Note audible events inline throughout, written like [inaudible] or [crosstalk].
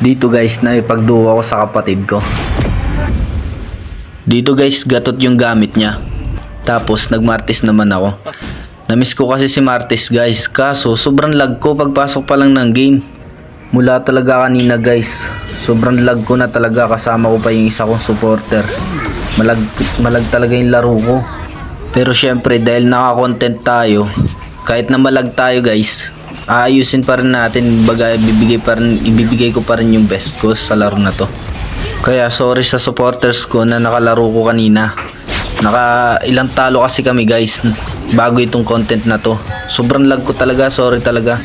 Dito guys, naipagduwa ko sa kapatid ko. Dito guys, gatot yung gamit niya. Tapos nagmartis naman ako. Namiss ko kasi si Martis guys, kaso sobrang lag ko pagpasok pa lang ng game. Mula talaga kanina guys, sobrang lag ko na talaga kasama ko pa yung isa kong supporter. Malag, malag talaga yung laro ko. Pero syempre dahil naka-content tayo, kahit na malag tayo guys, aayusin pa rin natin, baga ibibigay, pa rin, ibibigay ko pa rin yung best ko sa laro na to. Kaya sorry sa supporters ko na nakalaro ko kanina. Naka ilang talo kasi kami guys bago itong content na to. Sobrang lag ko talaga, sorry talaga.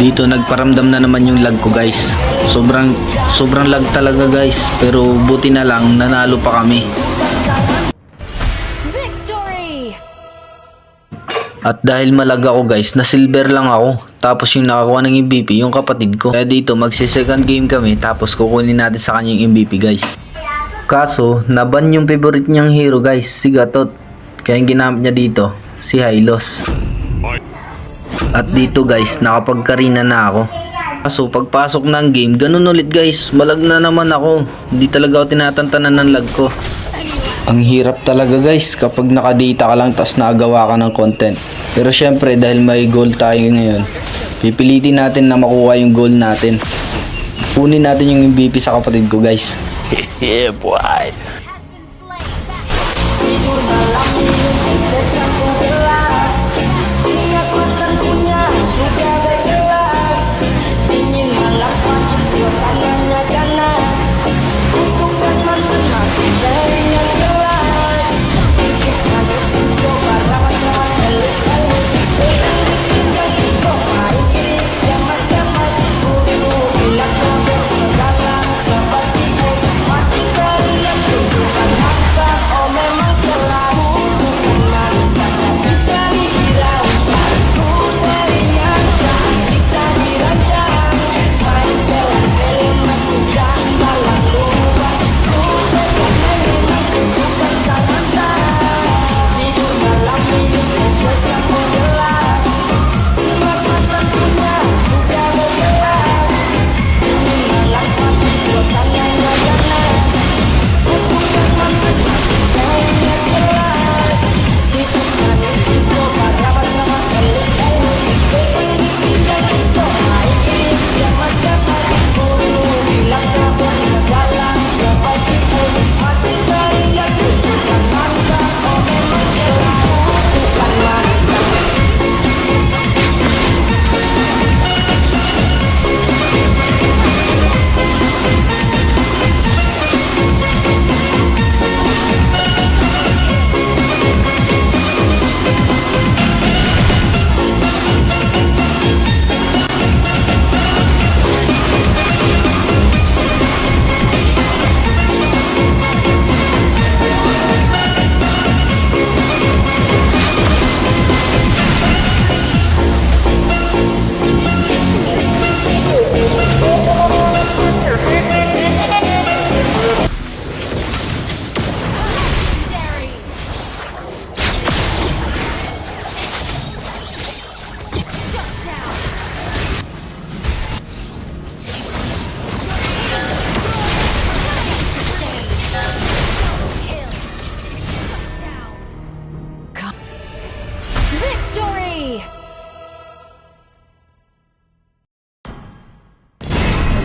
Dito nagparamdam na naman yung lag ko guys. Sobrang sobrang lag talaga guys, pero buti na lang nanalo pa kami. Victory! At dahil malag ako guys, na silver lang ako. Tapos yung nakakuha ng MVP, yung kapatid ko. Kaya dito, magsi-second game kami, tapos kukunin natin sa kanya yung MVP guys. Kaso, naban yung favorite niyang hero guys, si Gatot. Kaya yung ginamit niya dito, si Hylos. At dito guys, nakapagkarina na ako. Kaso pagpasok ng game, ganun ulit guys, malag na naman ako. Hindi talaga ako tinatantanan ng lag ko. Ang hirap talaga guys kapag nakadata ka lang tapos nakagawa ka ng content. Pero syempre dahil may goal tayo ngayon, pipilitin natin na makuha yung goal natin. Kunin natin yung MVP sa kapatid ko guys. [laughs] yeah boy.